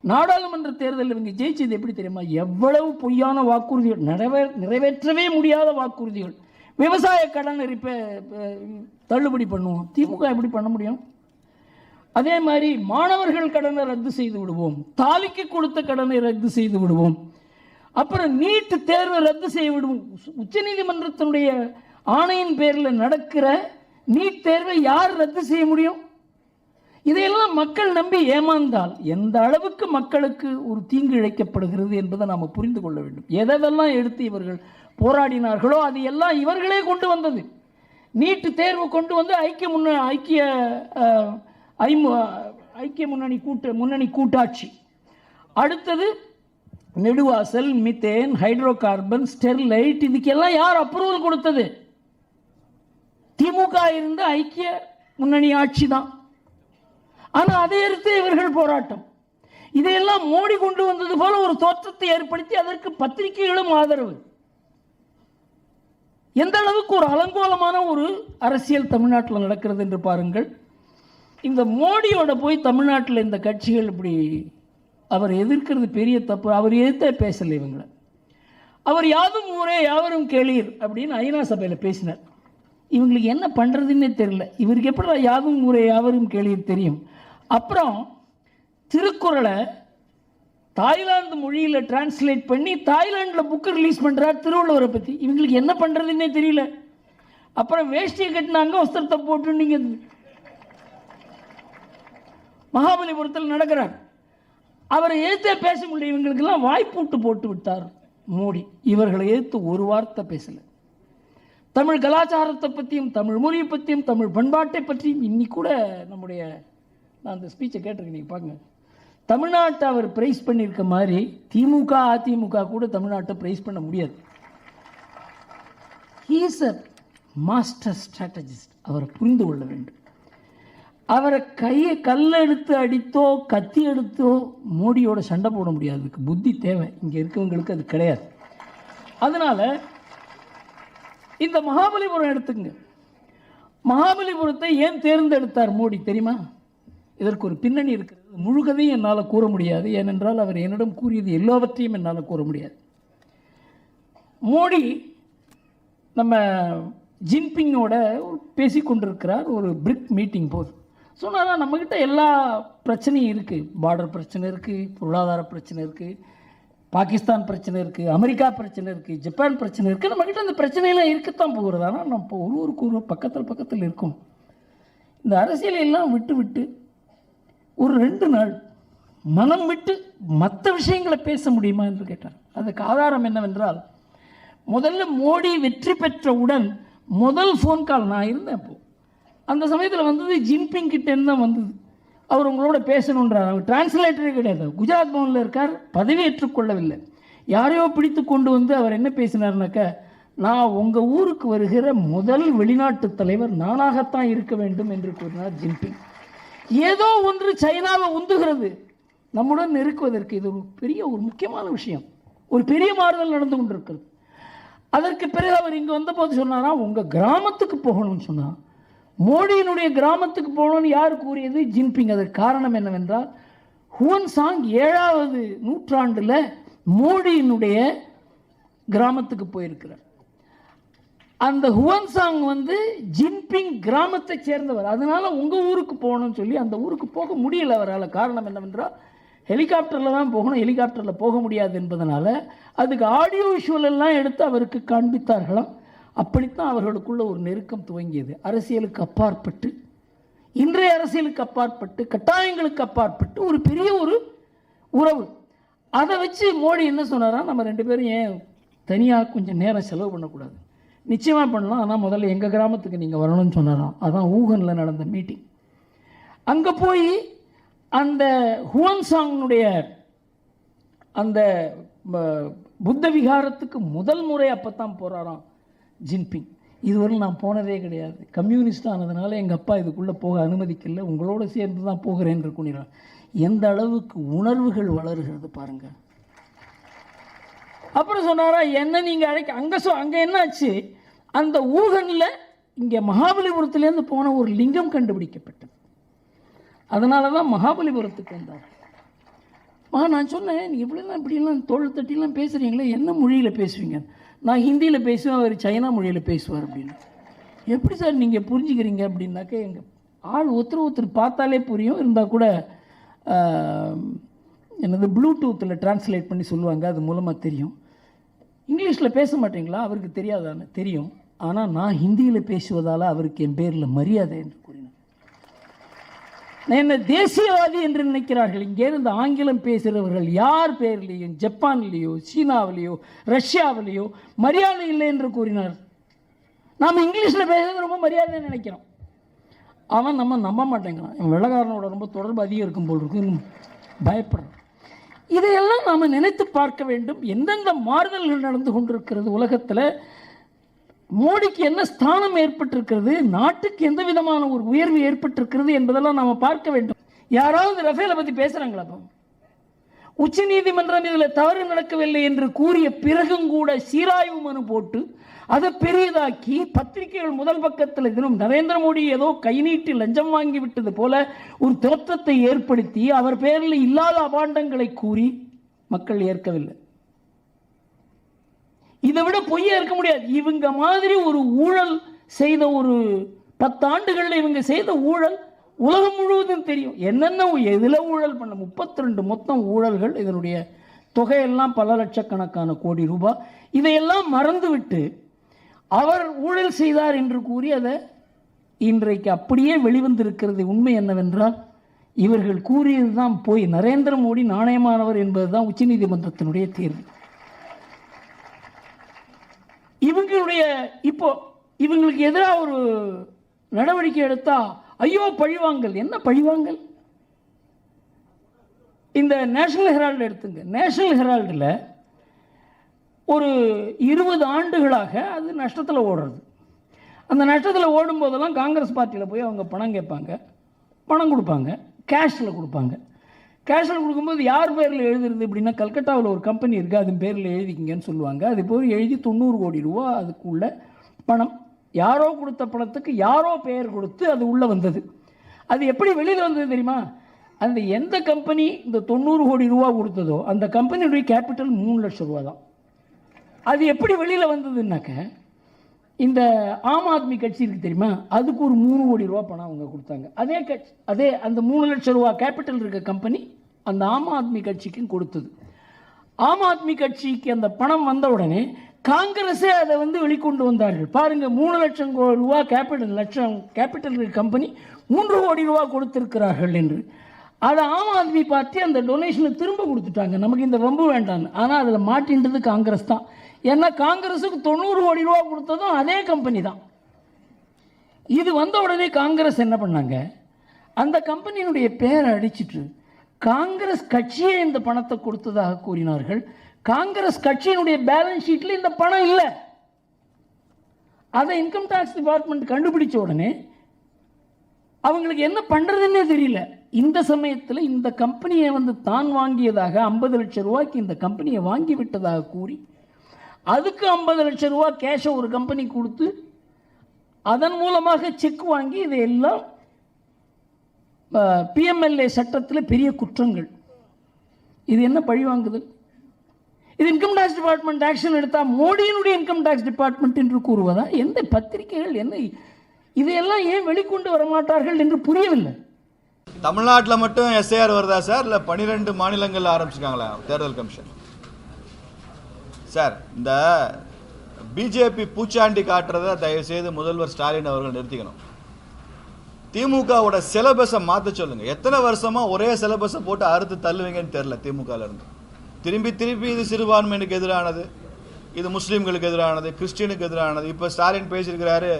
நாடாளுமன்ற தேர்தலில் இவங்க ஜெயிச்சது எப்படி தெரியுமா? எவ்வளவு பொய்யான வாக்குறுதிகள் நிறைவே நிறைவேற்றவே முடியாத வாக்குறுதிகள். விவசாய கடன் இருப்ப தள்ளுபடி பண்ணுவோம். திமுக எப்படி பண்ண முடியும்? அதே மாதிரி மாணவர்கள் கடனை ரத்து செய்து விடுவோம். தாலிக்கு கொடுத்த கடனை ரத்து செய்து விடுவோம். அப்புறம் நீட் தேர்வை ரத்து செய்ய விடுவோம். உச்சநீதிமன்றத்தினுடைய ஆணையின் பேரில் நடக்கிற நீட் தேர்வை யார் ரத்து செய்ய முடியும்? இதையெல்லாம் மக்கள் நம்பி ஏமாந்தால் எந்த அளவுக்கு மக்களுக்கு ஒரு தீங்கு இழைக்கப்படுகிறது என்பதை நாம் புரிந்து கொள்ள வேண்டும். எதெல்லாம் எடுத்து இவர்கள் போராடினார்களோ அது எல்லாம் இவர்களே கொண்டு வந்தது. நீட்டு தேர்வு கொண்டு வந்து ஐக்கிய முன்ன ஐக்கிய ஐமு ஐக்கிய முன்னணி கூட்ட முன்னணி கூட்டாட்சி. அடுத்தது Neduvasal methane hydrocarbon Sterlite இதுக்கெல்லாம் யார் அப்ரூவல் கொடுத்தது? திமுக இருந்த ஐக்கிய முன்னணி ஆட்சி தான். ஆனால் அதை எடுத்து இவர்கள் போராட்டம். இதையெல்லாம் மோடி கொண்டு வந்தது போல ஒரு தோற்றத்தை ஏற்படுத்தி அதற்கு பத்திரிகைகளும் ஆதரவு. எந்த அளவுக்கு ஒரு அலங்கோலமான ஒரு அரசியல் தமிழ்நாட்டில் நடக்கிறது என்று பாருங்கள். இந்த மோடியோட போய் தமிழ்நாட்டில் இந்த கட்சிகள் இப்படி அவர் எதிர்க்கிறது பெரிய தப்பு. அவர் எதிர்த்தே பேசலை இவங்களை. அவர் யாதும் ஊரே யாவரும் கேளீர் அப்படின்னு ஐநா சபையில் பேசினார். இவங்களுக்கு என்ன பண்ணுறதுன்னே தெரியல. இவருக்கு எப்படி யாதும் ஊரே யாவரும் கேளீர் தெரியும். அப்புறம் திருக்குறளை தாய்லாந்து மொழியில் டிரான்ஸ்லேட் பண்ணி தாய்லாண்டில் புக்கு ரிலீஸ் பண்ணுறார் திருவள்ளுவரை பற்றி இவங்களுக்கு என்ன பண்ணுறதுன்னே தெரியல. அப்புறம் வேஷ்டியை கட்டினாங்க வஸ்திரத்தை போட்டு நீங்கள் மகாபலிபுரத்தில் நடக்கிறார். அவரை எதிர்த்தே பேச முடியும் இவங்களுக்கெல்லாம் வாய்ப்பூட்டு போட்டு விட்டார் மோடி. இவர்களை எதிர்த்து ஒரு வார்த்தை பேசலை. தமிழ் கலாச்சாரத்தை பற்றியும் தமிழ் மொழியை பற்றியும் தமிழ் பண்பாட்டை பற்றியும் இன்னி கூட நம்முடைய நான் அந்த ஸ்பீச்சை கேட்டிருக்கேன் நீங்கள் பாருங்க. தமிழ்நாட்டை அவர் பிரைஸ் பண்ணியிருக்க மாதிரி திமுக அதிமுக கூட தமிழ்நாட்டை ப்ரைஸ் பண்ண முடியாது. ஹீஸ் அ மாஸ்டர் ஸ்ட்ராட்டஜிஸ்ட் அவரை புரிந்து கொள்ள வேண்டும். அவரை கையை கல்லை எடுத்து அடித்தோ கத்தி எடுத்தோ மோடியோட சண்டை போட முடியாது. அதுக்கு புத்தி தேவை. இங்கே இருக்கவங்களுக்கு அது கிடையாது. அதனால் இந்த மகாபலிபுரம் எடுத்துங்க மகாபலிபுரத்தை ஏன் தேர்ந்தெடுத்தார் மோடி தெரியுமா? இதற்கு ஒரு பின்னணி இருக்கிறது. முழுகதையும் என்னால் கூற முடியாது. ஏனென்றால் அவர் என்னிடம் கூறியது எல்லாவற்றையும் என்னால் கூற முடியாது. மோடி நம்ம ஜின்பிங்கோட பேசிக்கொண்டிருக்கிறார் ஒரு பிரிக் மீட்டிங் போது. சொன்னால் நம்மக்கிட்ட எல்லா பிரச்சனையும் இருக்குது பார்டர் பிரச்சனை இருக்குது பொருளாதார பிரச்சனை இருக்குது பாகிஸ்தான் பிரச்சனை இருக்குது அமெரிக்கா பிரச்சனை இருக்குது ஜப்பான் பிரச்சனை இருக்குது நம்மக்கிட்ட அந்த பிரச்சனையெல்லாம் இருக்கத்தான் போகிறது ஆனால் நம்ம இப்போ ஒரு ஒரு பக்கத்தில் பக்கத்தில் இருக்கோம். இந்த அரசியலையெல்லாம் விட்டு விட்டு ஒரு ரெண்டு நாள் மனம் விட்டு மற்ற விஷயங்களை பேச முடியுமா என்று கேட்டார். அதுக்கு ஆதாரம் என்னவென்றால் முதல்ல மோடி வெற்றி பெற்றவுடன் முதல் ஃபோன் கால் நான் இருந்தேன் அப்போது அந்த சமயத்தில் வந்தது ஜின்பிங் கிட்டேருந்து தான் வந்தது. அவர் உங்களோட பேசணுன்றார். அவர் டிரான்ஸ்லேட்டரே கிடையாது. குஜராத் பவனில் இருக்கார். பதவி ஏற்றுக்கொள்ளவில்லை யாரையோ பிடித்து கொண்டு வந்து அவர் என்ன பேசினார்னாக்க நான் உங்கள் ஊருக்கு வருகிற முதல் வெளிநாட்டு தலைவர் நானாகத்தான் இருக்க வேண்டும் என்று கூறினார் ஜின்பிங். ஏதோ ஒன்று சைனாவை உந்துகிறது. நம்முடன் நெருக்குவதற்கு இது ஒரு பெரிய ஒரு முக்கியமான விஷயம். ஒரு பெரிய மாறுதல் நடந்து கொண்டிருக்கிறது. அதற்கு பிறகு அவர் இங்கே வந்தபோது சொன்னாராம் உங்கள் கிராமத்துக்கு போகணும்னு சொன்னார் மோடியினுடைய கிராமத்துக்கு போகணும்னு யார் கூறியது? ஜின்பிங். அதற்கு காரணம் என்னவென்றால் ஹுவன் சாங் ஏழாவது நூற்றாண்டில் மோடியினுடைய கிராமத்துக்கு போயிருக்கிறார். அந்த ஹுவன் சாங் வந்து ஜின்பிங் கிராமத்தை சேர்ந்தவர். அதனால உங்கள் ஊருக்கு போகணும்னு சொல்லி அந்த ஊருக்கு போக முடியல அவரால். காரணம் என்னவென்றால் ஹெலிகாப்டரில் தான் போகணும். ஹெலிகாப்டரில் போக முடியாது என்பதனால அதுக்கு ஆடியோ விஷுவல் எல்லாம் எடுத்து அவருக்கு காண்பித்தார்களாம். அப்படித்தான் அவர்களுக்குள்ள ஒரு நெருக்கம் துவங்கியது. அரசியலுக்கு அப்பாற்பட்டு இன்றைய அரசியலுக்கு அப்பாற்பட்டு கட்டாயங்களுக்கு அப்பாற்பட்டு ஒரு பெரிய ஒரு உறவு. அதை வச்சு மோடி என்ன சொன்னாரா நம்ம ரெண்டு பேரும் ஏன் தனியாக கொஞ்சம் நேரம் செலவு பண்ணக்கூடாது. நிச்சயமாக பண்ணலாம். ஆனால் முதல்ல எங்கள் கிராமத்துக்கு நீங்கள் வரணும்னு சொன்னாராம் அதான் ஊகனில் நடந்த மீட்டிங் அங்கே போய் அந்த ஹுவன்சாங்கினுடைய அந்த புத்த விகாரத்துக்கு முதல் முறை அப்போ தான் போகிறாராம் ஜின்பிங். இதுவரை நான் போனதே கிடையாது. கம்யூனிஸ்ட் ஆனதுனால எங்கள் அப்பா இதுக்குள்ளே போக அனுமதிக்கல. உங்களோட சேர்ந்து தான் போகிறேன் என்று கூறினார் எந்த அளவுக்கு உணர்வுகள் வளர்கிறது பாருங்கள் அப்புறம் சொன்னாரா என்ன நீங்கள் அழைக்க அங்கே சொ அங்கே என்னாச்சு? அந்த ஊகனில் இங்கே மகாபலிபுரத்துலேருந்து போன ஒரு லிங்கம் கண்டுபிடிக்கப்பட்டது. அதனால தான் மகாபலிபுரத்துக்கு வந்தார். மா நான் சொன்னேன் நீங்கள் இப்படிலாம் இப்படிலாம் தோள் தட்டிலாம் பேசுகிறீங்களே என்ன மொழியில் பேசுவீங்க? நான் ஹிந்தியில் பேசுவேன் அவர் சைனா மொழியில் பேசுவார் அப்படின்னு. எப்படி சார் நீங்கள் புரிஞ்சுக்கிறீங்க? அப்படின்னாக்க எங்கள் ஆள் ஒருத்தர் ஒருத்தர் பார்த்தாலே புரியும். இருந்தால் கூட என்னது ப்ளூடூத்தில் ட்ரான்ஸ்லேட் பண்ணி சொல்லுவாங்க அது மூலமாக தெரியும். இங்கிலீஷில் பேச மாட்டீங்களா? அவருக்கு தெரியாதான்னு தெரியும். ஆனால் நான் ஹிந்தியில் பேசுவதால் அவருக்கு என் பேரில் மரியாதை என்று கூறினார் என்ன தேசியவாதி என்று நினைக்கிறார்கள்? இங்கே இருந்து ஆங்கிலம் பேசுகிறவர்கள் யார் பேர்லேயும் ஜப்பான்லேயோ சீனாவிலேயோ ரஷ்யாவிலேயோ மரியாதை இல்லை என்று கூறினார். நாம் இங்கிலீஷில் பேசுறது ரொம்ப மரியாதை நினைக்கிறோம். அவன் நம்ம நம்ப மாட்டேங்கிறான். இவன் வெள்ளக்காரனோட ரொம்ப தொடர்பு அதிகம் இருக்கும் போல் இருக்கு. பயப்படுறான். இதையெல்லாம் நாம் நினைத்து பார்க்க வேண்டும். எந்தெந்த மாறுதல்கள் நடந்து கொண்டிருக்கிறது உலகத்தில்? மோடிக்கு என்ன ஸ்தானம் ஏற்பட்டிருக்கிறது நாட்டுக்கு எந்த விதமான ஒரு உயர்வு ஏற்பட்டிருக்கிறது என்பதெல்லாம் நாம் பார்க்க வேண்டும். யாராவது ரஃபேலை பற்றி பேசுகிறாங்களா உச்ச நீதிமன்றம் இதில் தவறு நடக்கவில்லை என்று கூறிய பிறகும் கூட சீராய்வு மனு போட்டு அதை பெரியதாக்கி பத்திரிகைகள் முதல் பக்கத்தில் தினம் நரேந்திர மோடி ஏதோ கை நீட்டி லஞ்சம் வாங்கி விட்டது போல ஒரு தோற்றத்தை ஏற்படுத்தி அவர் பேரில் இல்லாத அபாண்டங்களை கூறி மக்கள் ஏற்கவில்லை. இதை விட பொய்யா இருக்க முடியாது. இவங்க மாதிரி ஒரு ஊழல் செய்த ஒரு பத்தாண்டுகளில் இவங்க செய்த ஊழல் உலகம் முழுவதும் தெரியும். என்னென்ன எதில் ஊழல் பண்ண? முப்பத்தி ரெண்டு மொத்தம் ஊழல்கள் இதனுடைய தொகையெல்லாம் பல லட்சக்கணக்கான கோடி ரூபாய். இதையெல்லாம் மறந்துவிட்டு அவர் ஊழல் செய்தார் என்று கூறி அதை இன்றைக்கு அப்படியே வெளிவந்திருக்கிறது உண்மை என்னவென்றால் இவர்கள் கூறியது தான் போய். நரேந்திர மோடி நாணயமானவர் என்பது தான் உச்சநீதிமன்றத்தினுடைய தீர்வு. இவங்களுடைய இப்போ இவங்களுக்கு எதிராக ஒரு நடவடிக்கை எடுத்தா ஐயோ பழிவாங்கல். என்ன பழிவாங்கல்? இந்த நேஷனல் ஹெரால்டு எடுத்துங்க. நேஷனல் ஹெரால்டில் ஒரு இருபது ஆண்டுகளாக அது நஷ்டத்தில் ஓடுறது. அந்த நஷ்டத்தில் ஓடும்போதெல்லாம் காங்கிரஸ் பார்ட்டியில் போய் அவங்க பணம் கேட்பாங்க. பணம் கொடுப்பாங்க. கேஷில் கொடுப்பாங்க. கேஷில் கொடுக்கும்போது யார் பேரில் எழுதுறது அப்படின்னா கல்கட்டாவில் ஒரு கம்பெனி இருக்குது அது பேரில் எழுதிக்கிங்கன்னு சொல்லுவாங்க. அது போய் எழுதி தொண்ணூறு கோடி ரூபா அதுக்குள்ள பணம். யாரோ கொடுத்த பணத்துக்கு யாரோ பெயர் கொடுத்து அது உள்ளே வந்தது. அது எப்படி வெளியில் வந்தது தெரியுமா? அந்த எந்த கம்பெனி இந்த தொண்ணூறு கோடி ரூபா கொடுத்ததோ அந்த கம்பெனியுடைய கேபிட்டல் மூணு லட்சம் ரூபா தான். அது எப்படி வெளியில் வந்ததுன்னாக்க இந்த ஆம் ஆத்மி கட்சி இருக்கு தெரியுமா? அதுக்கு ஒரு மூணு கோடி ரூபா பணம் அவங்க கொடுத்தாங்க. அதே கட்சி அதே அந்த மூணு லட்சம் ரூபா கேபிட்டல் இருக்க கம்பெனி அந்த ஆம் ஆத்மி கட்சிக்கும் கொடுத்தது. ஆம் ஆத்மி கட்சிக்கு அந்த பணம் வந்த உடனே காங்கிரஸே அதை வந்து வெளிக்கொண்டு வந்தார்கள். பாருங்கள் மூணு லட்சம் கோ- ரூபா கேபிட்டல் லட்சம் கேபிட்டல் கம்பெனி மூன்று கோடி ரூபா கொடுத்திருக்கிறார்கள் என்று. அதை ஆம் ஆத்மி பார்ட்டி அந்த டொனேஷனை திரும்ப கொடுத்துட்டாங்க. நமக்கு இந்த வம்பு வேண்டான்னு ஆனால் அதில் மாட்டின்றது காங்கிரஸ் தான். ஏன்னா காங்கிரஸுக்கு தொண்ணூறு கோடி ரூபா கொடுத்ததும் அதே கம்பெனி தான். இது வந்த உடனே காங்கிரஸ் என்ன பண்ணாங்க? அந்த கம்பெனியினுடைய பேரை அடிச்சிட்டு காங்கிரஸ் கட்சியே இந்த பணத்தை கொடுத்ததாக கூறினார்கள். காங்கிரஸ் கட்சியினுடைய பேலன்ஸ் ஷீட்டில் இந்த பணம் இல்லை. அதை இன்கம் டேக்ஸ் டிபார்ட்மெண்ட் கண்டுபிடிச்ச உடனே அவங்களுக்கு என்ன பண்ணுறதுன்னே தெரியல. இந்த சமயத்தில் இந்த கம்பெனியை வந்து தான் வாங்கியதாக ஐம்பது லட்சம் ரூபாய்க்கு இந்த கம்பெனியை வாங்கி விட்டதாக கூறி அதுக்கு ஐம்பது லட்சம் ரூபா கேஷை ஒரு கம்பெனி கொடுத்து அதன் மூலமாக செக் வாங்கி இதையெல்லாம் பிஎம்எல்ஏ சட்டத்தில் பெரிய குற்றங்கள். இது என்ன பழி வாங்குதல்? இது இன்கம் டேக்ஸ் டிபார்ட்மெண்ட் ஆக்ஷன் எடுத்தால் மோடியினுடைய இன்கம் டேக்ஸ் டிபார்ட்மெண்ட் என்று கூறுவதா? எந்த பத்திரிகைகள் என்ன இதையெல்லாம் ஏன் வெளிக்கொண்டு வர மாட்டார்கள் என்று புரியவில்லை. தமிழ்நாட்டில் மட்டும் எஸ்ஐஆர் வருதா சார்? இல்லை பன்னிரெண்டு மாநிலங்கள் ஆரம்பிச்சிருக்காங்களா தேர்தல் கமிஷன்? சார் இந்த பிஜேபி பூச்சாண்டி காட்டுறதை தயவு செய்து முதல்வர் ஸ்டாலின் அவர்கள் நிறுத்திக்கணும். திமுகவோட சிலபஸை மாற்ற சொல்லுங்க. எத்தனை வருஷமா ஒரே சிலபஸை போட்டு அறுத்து தள்ளுவீங்கன்னு தெரில திமுகல இருந்து. திரும்பி திருப்பி இது சிறுபான்மையினுக்கு எதிரானது இது முஸ்லீம்களுக்கு எதிரானது கிறிஸ்டினுக்கு எதிரானது. இப்போ ஸ்டாலின் பேசியிருக்கிறாரு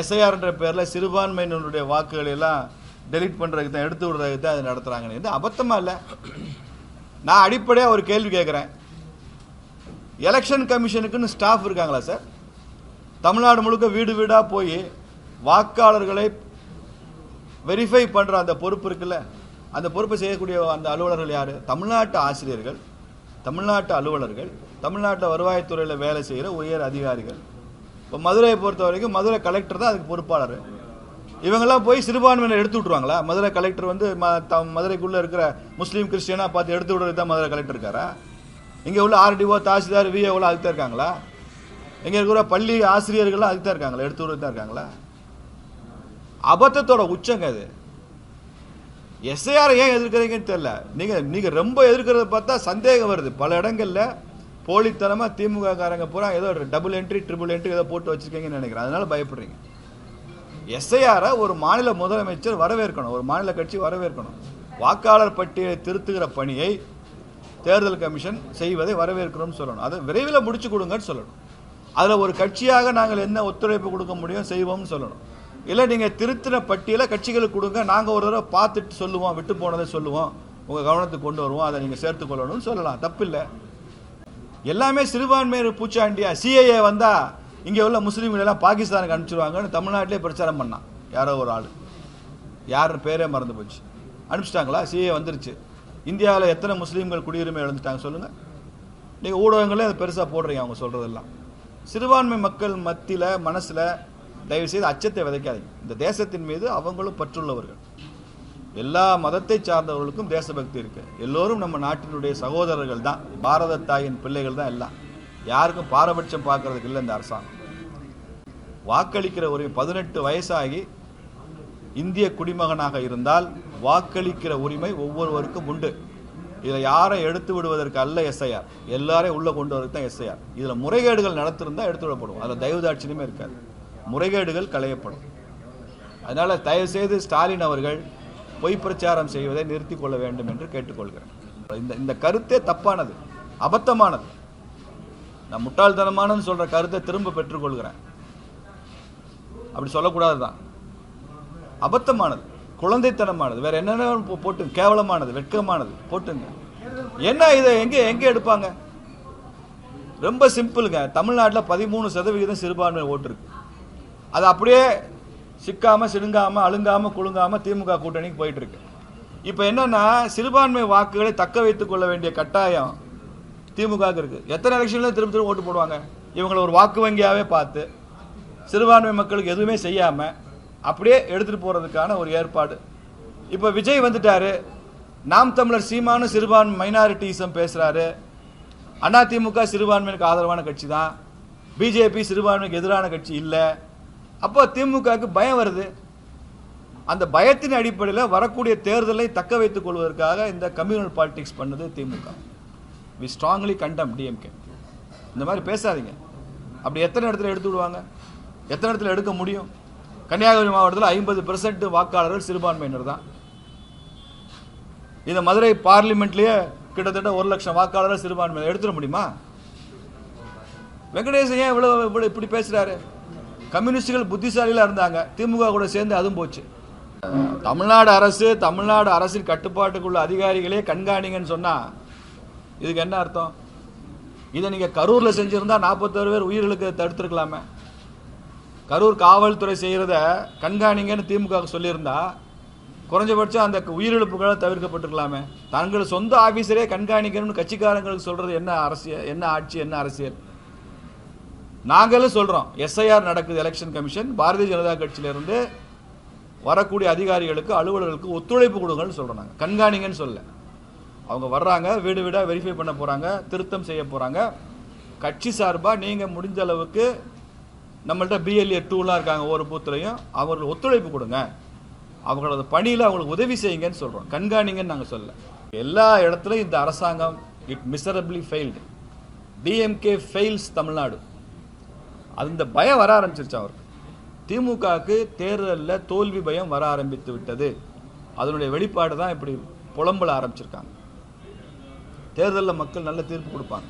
எஸ்ஐஆர்ன்ற பேரில் சிறுபான்மையினருடைய வாக்குகளை எல்லாம் டெலீட் பண்ணுறதுக்கு தான் எடுத்து விடுறதுக்கு தான் அது நடத்துகிறாங்கன்னு இது அபத்தமாக இல்லை. நான் அடிப்படையாக ஒரு கேள்வி கேட்குறேன் எலெக்ஷன் கமிஷனுக்குன்னு ஸ்டாஃப் இருக்காங்களா சார் தமிழ்நாடு முழுக்க வீடு வீடாக போய் வாக்காளர்களை வெரிஃபை பண்ணுற அந்த பொறுப்பு இருக்குல்ல? அந்த பொறுப்பை செய்யக்கூடிய அந்த அலுவலர்கள் யார்? தமிழ்நாட்டு ஆசிரியர்கள் தமிழ்நாட்டு அலுவலர்கள் தமிழ்நாட்டில் வருவாய்த்துறையில் வேலை செய்கிற உயர் அதிகாரிகள். இப்போ மதுரையை பொறுத்த வரைக்கும் மதுரை கலெக்டர் தான் அதுக்கு பொறுப்பாளர். இவங்கெல்லாம் போய் சிறுபான்மையினர் எடுத்து விட்ருவாங்களா மதுரை கலெக்டர் வந்து ம த மதுரைக்குள்ளே இருக்கிற முஸ்லீம் கிறிஸ்டியனாக பார்த்து எடுத்து விடுறது தான் மதுரை கலெக்டர் இருக்காரா? இங்கே உள்ள ஆர்டிஓ தாசில்தார் விஏஓலாம் அதுக்கு தான் இருக்காங்களா? இங்கே இருக்கிற பள்ளி ஆசிரியர்கள்லாம் அதுக்கு தான் இருக்காங்களா? எடுத்து விடுறது தான் இருக்காங்களா? அபத்தத்தோட உச்சங்க அது. எஸ்ஐஆர் ஏன் எதிர்க்கிறீங்கன்னு தெரியல. நீங்கள் நீங்கள் ரொம்ப எதிர்க்கிறத பார்த்தா சந்தேகம் வருது. பல இடங்கள்ல போலித்தனமாக திமுக காரங்க பூரா ஏதோ டபுள் என்ட்ரி ட்ரிபிள் என்ட்ரி ஏதோ போட்டு வச்சிருக்கீங்கன்னு நினைக்கிறேன். அதனால பயப்படுறீங்க. எஸ்ஐஆரை ஒரு மாநில முதலமைச்சர் வரவேற்கணும். ஒரு மாநில கட்சி வரவேற்கணும். வாக்காளர் பட்டியலை திருத்துகிற பணியை தேர்தல் கமிஷன் செய்வதை வரவேற்கிறோம்னு சொல்லணும். அதை விரைவில் முடிச்சு கொடுங்கன்னு சொல்லணும். அதில் ஒரு கட்சியாக நாங்கள் என்ன ஒத்துழைப்பு கொடுக்க முடியும் செய்வோம்னு சொல்லணும். இல்லை நீங்கள் திருத்தின பட்டியலை கட்சிகளுக்கு கொடுங்க. நாங்கள் ஒரு தடவை பார்த்துட்டு சொல்லுவோம் விட்டு போனதை சொல்லுவோம். உங்கள் கவனத்துக்கு கொண்டு வருவோம். அதை நீங்கள் சேர்த்துக்கொள்ளணும்னு சொல்லலாம். தப்பில்லை. எல்லாமே சிறுபான்மையினர் பூச்சாண்டியா. சிஏஏ வந்தால் இங்கே உள்ள முஸ்லீம்கள் எல்லாம் பாகிஸ்தானுக்கு அனுப்பிச்சிருவாங்கன்னு தமிழ்நாட்டிலே பிரச்சாரம் பண்ணான். யாரோ ஒரு ஆள். யார் பேரே மறந்து போச்சு. அனுப்பிச்சிட்டாங்களா? சிஏ வந்துருச்சு. இந்தியாவில் எத்தனை முஸ்லீம்கள் குடியுரிமை இழந்துட்டாங்க சொல்லுங்கள் நீங்கள் ஊடகங்களே அதை பெருசாக போடுறீங்க அவங்க சொல்கிறதெல்லாம் சிறுபான்மை மக்கள் மத்தியில் மனசில் தயவுசெய்து அச்சத்தை விதைக்காதீங்க. இந்த தேசத்தின் மீது அவங்களும் பற்றுள்ளவர்கள். எல்லா மதத்தை சார்ந்தவர்களுக்கும் தேசபக்தி இருக்கு. எல்லோரும் நம்ம நாட்டினுடைய சகோதரர்கள் தான். பாரத தாயின் பிள்ளைகள் தான் எல்லாம். யாருக்கும் பாரபட்சம் பார்க்கறதுக்கு இல்லை இந்த அரசாங்கம். வாக்களிக்கிற உரிமை பதினெட்டு வயசாகி இந்திய குடிமகனாக இருந்தால் வாக்களிக்கிற உரிமை ஒவ்வொருவருக்கும் உண்டு. இதில் யாரை எடுத்து விடுவதற்கு அல்ல எஸ்ஐஆர். எல்லாரையும் உள்ளே கொண்டு வரதுக்கு தான் எஸ்ஐஆர். இதில் முறைகேடுகள் நடத்திருந்தால் எடுத்து விடப்படும். அதில் தயவுதாட்சியமே இருக்காது. முறைகேடுகள் களையப்படும். அதனால் தயவுசெய்து ஸ்டாலின் அவர்கள் பொய் பிரச்சாரம் செய்வதை நிறுத்தி கொள்ள வேண்டும் என்று கேட்டுக்கொள்கிறேன். இந்த இந்த கருத்தே தப்பானது அபத்தமானது. நான் முட்டாள்தனமானன்னு சொல்கிற கருத்தை திரும்ப பெற்றுக்கொள்கிறேன். அப்படி சொல்லக்கூடாது தான். அபத்தமானது குழந்தைத்தனமானது வேற என்னென்ன போட்டு கேவலமானது வெட்கமானது போட்டுங்க. என்ன இதை எங்கே எங்கே எடுப்பாங்க? ரொம்ப சிம்பிளுங்க. தமிழ்நாட்டில் பதிமூணு சதவிகிதம் சிறுபான்மை ஓட்டு இருக்கு. அது அப்படியே சிக்காமல் சிடுங்காமல் அழுங்காமல் குழுங்காமல் திமுக கூட்டணிக்கு போயிட்டுருக்கு. இப்போ என்னென்னா சிறுபான்மை வாக்குகளை தக்க வைத்துக் கொள்ள வேண்டிய கட்டாயம் திமுகவுக்கு இருக்குது எத்தனை எலெக்ஷன்ல திரும்ப திரும்ப ஓட்டு போடுவாங்க? இவங்களை ஒரு வாக்கு வங்கியாகவே பார்த்து சிறுபான்மை மக்களுக்கு எதுவுமே செய்யாமல் அப்படியே எடுத்துகிட்டு போகிறதுக்கான ஒரு ஏற்பாடு. இப்போ விஜய் வந்துட்டாரு. நாம் தமிழர் சீமானும் சிறுபான்மை மைனாரிட்டிசம் பேசுகிறாரு அதிமுக சிறுபான்மையினருக்கு ஆதரவான கட்சி தான் பிஜேபி சிறுபான்மைக்கு எதிரான கட்சி இல்லை. அப்போ திமுகவுக்கு பயம் வருது. அந்த பயத்தின் அடிப்படையில் வரக்கூடிய தேர்தலை தக்க வைத்துக் கொள்வதற்காக இந்த கம்யூனல் பாலிடிக்ஸ் பண்ணது DMK. We strongly condemn DMK இந்த மாதிரி பேசாதீங்க. அப்படி எத்தனை இடத்துல எடுத்து விடுவாங்க? எத்தனை இடத்துல எடுக்க முடியும்? கன்னியாகுமரி மாவட்டத்தில் ஐம்பது பெர்சன்ட் வாக்காளர்கள் சிறுபான்மையினர் தான். இந்த மதுரை பார்லிமெண்ட்லேயே கிட்டத்தட்ட ஒரு லட்சம் வாக்காளர்கள் சிறுபான்மையினர் எடுத்துட முடியுமா? வெங்கடேசன் ஏன் இவ்வளோ இவ்வளோ இப்படி பேசுகிறாரு கம்யூனிஸ்டுகள் புத்திசாலிகளாக இருந்தாங்க. திமுக கூட சேர்ந்து அதுவும் போச்சு. தமிழ்நாடு அரசு தமிழ்நாடு அரசின் கட்டுப்பாட்டுக்குள்ள அதிகாரிகளே கண்காணிங்கன்னு சொன்னால் இதுக்கு என்ன அர்த்தம்? இதை நீங்கள் கரூரில் செஞ்சுருந்தா நாற்பத்தோரு பேர் உயிர்களுக்கு தடுத்துருக்கலாமே. கரூர் காவல்துறை செய்கிறத கண்காணிங்கன்னு திமுக சொல்லியிருந்தா குறைஞ்சபட்சம் அந்த உயிரிழப்புகளை தவிர்க்கப்பட்டிருக்கலாமே. தங்கள் சொந்த ஆஃபீஸரே கண்காணிக்கணும்னு கட்சிக்காரங்களுக்கு சொல்கிறது என்ன அரசியல் என்ன ஆட்சி என்ன அரசியல்? நாங்களும் சொல்கிறோம் எஸ்ஐஆர் நடக்குது எலெக்ஷன் கமிஷன் பாரதிய ஜனதா கட்சியிலேருந்து வரக்கூடிய அதிகாரிகளுக்கு அலுவலர்களுக்கு ஒத்துழைப்பு கொடுங்கன்னு சொல்கிறோம் நாங்கள் கண்காணிங்கன்னு சொல்ல அவங்க வர்றாங்க வீடு வீடாக வெரிஃபை பண்ண போகிறாங்க திருத்தம் செய்ய போகிறாங்க கட்சி சார்பாக நீங்கள் முடிஞ்ச அளவுக்கு நம்மள்ட்ட பிஎல்ஏ டூலாம் இருக்காங்க ஒவ்வொரு பூத்துலையும் அவர்கள் ஒத்துழைப்பு கொடுங்க. அவங்களோட பணியில் அவங்களுக்கு உதவி செய்யுங்கன்னு சொல்கிறோம் கண்காணிங்கன்னு நாங்கள் சொல்ல எல்லா இடத்துலையும் இந்த அரசாங்கம் it miserably failed DMK fails Tamil Nadu. அந்த பயம் வர ஆரம்பிச்சிருச்சு அவருக்கு. திமுகவுக்கு தேர்தலில் தோல்வி பயம் வர ஆரம்பித்து விட்டது. அதனுடைய வெளிப்பாடு தான் இப்படி புலம்பல ஆரம்பிச்சிருக்காங்க. தேர்தலில் மக்கள் நல்ல தீர்ப்பு கொடுப்பாங்க.